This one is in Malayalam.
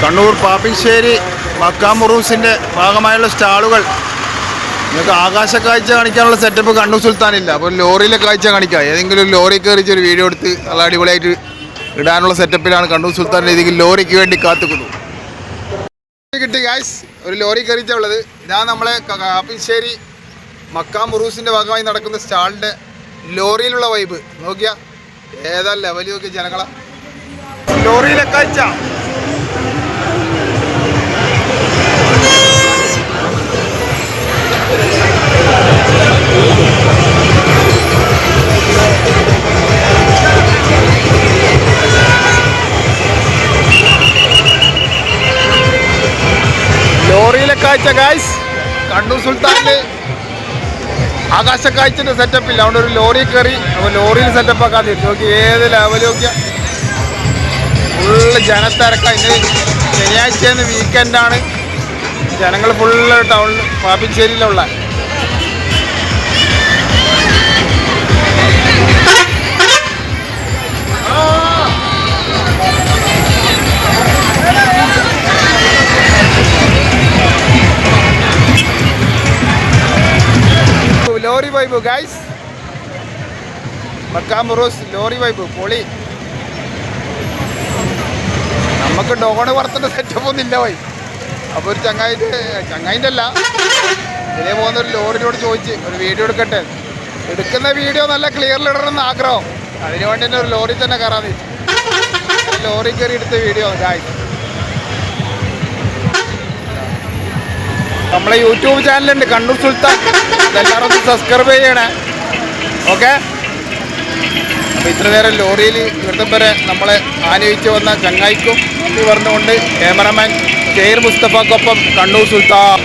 കണ്ണൂർ പാപ്പിശ്ശേരി മക്കാമുറൂസിന്റെ ഭാഗമായുള്ള സ്റ്റാളുകൾ. നിങ്ങൾക്ക് ആകാശ കാഴ്ച കാണിക്കാനുള്ള സെറ്റപ്പ് കണ്ണൂർ സുൽത്താനില്ല. അപ്പോൾ ലോറിയിലെ കാഴ്ച കാണിക്കാം. ഏതെങ്കിലും ഒരു ലോറി കയറിച്ച് ഒരു വീഡിയോ എടുത്ത് നല്ല അടിപൊളിയായിട്ട് ഇടാനുള്ള സെറ്റപ്പിലാണ് കണ്ണൂർ സുൽത്താൻ ഏതെങ്കിലും ലോറിക്ക് വേണ്ടി കാത്തുക്കുന്നു. കിട്ടി ഗായ്സ് ഒരു ലോറി കയറിച്ചുള്ളത് ഇതാ നമ്മളെ കാപ്പിശ്ശേരി മക്കാ മുറൂസിന്റെ ഭാഗമായി നടക്കുന്ന സ്റ്റാളിന്റെ ലോറിയിലുള്ള വൈബ് നോക്കിയാ ഏതാ ലെവലിയൊക്കെ നോക്കിയ ജനങ്ങളാ? ലോറിയിലെ കാഴ്ച. ലോറിയിലെ കാഴ്ച ഗായ്സ് കണ്ണൂർ സുൽത്താനിൽ ആകാശ കാഴ്ചന്റെ സെറ്റപ്പ് ഇല്ല. അതുകൊണ്ട് ഒരു ലോറി കയറി അപ്പോൾ ലോറിയിൽ സെറ്റപ്പ് ആക്കാതെ നോക്കി ഏത് ലെവൽ നോക്കിയ? ഫുള്ള് ജനത്തിരക്ക. ഇന്ന് ശനിയാഴ്ച വീക്കെൻഡാണ് ജനങ്ങൾ ഫുള്ള് ടൗൺ പാപ്പിച്ചേരിയിലുള്ള. ലോറി വൈബ് ഗൈസ് മക്കാമുറൂസ് ലോറി വൈബ് പൊളി. നമുക്ക് ഡോണ് വർത്തേണ്ട സെറ്റപ്പ് ഒന്നും ഇല്ല വൈ അപ്പോൾ ഒരു ചങ്ങായിന്റെ ചങ്ങായിന്റെ അല്ല. ഇതിലേ പോകുന്ന ഒരു ലോറിനോട് ചോദിച്ച് ഒരു വീഡിയോ എടുക്കട്ടെ? എടുക്കുന്ന വീഡിയോ നല്ല ക്ലിയറിൽ ഇടണമെന്ന് ആഗ്രഹം. അതിനു വേണ്ടി തന്നെ ഒരു ലോറി തന്നെ കയറാൻ ലോറി കയറി എടുത്ത വീഡിയോ ഗായ് നമ്മളെ യൂട്യൂബ് ചാനലുണ്ട് കണ്ണൂർ സുൽത്താൻ. എല്ലാവരും സബ്സ്ക്രൈബ് ചെയ്യണേ. ഓക്കെ അപ്പോൾ ഇത്ര നേരം ലോറിയിൽ ഇവിടുത്തെ വരെ നമ്മളെ ആനയിച്ച് വന്ന ചങ്ങായിക്കും പറഞ്ഞുകൊണ്ട് ക്യാമറമാൻ ജെയർ മുസ്തഫക്കൊപ്പം കണ്ണൂർ സുൽത്താൻ.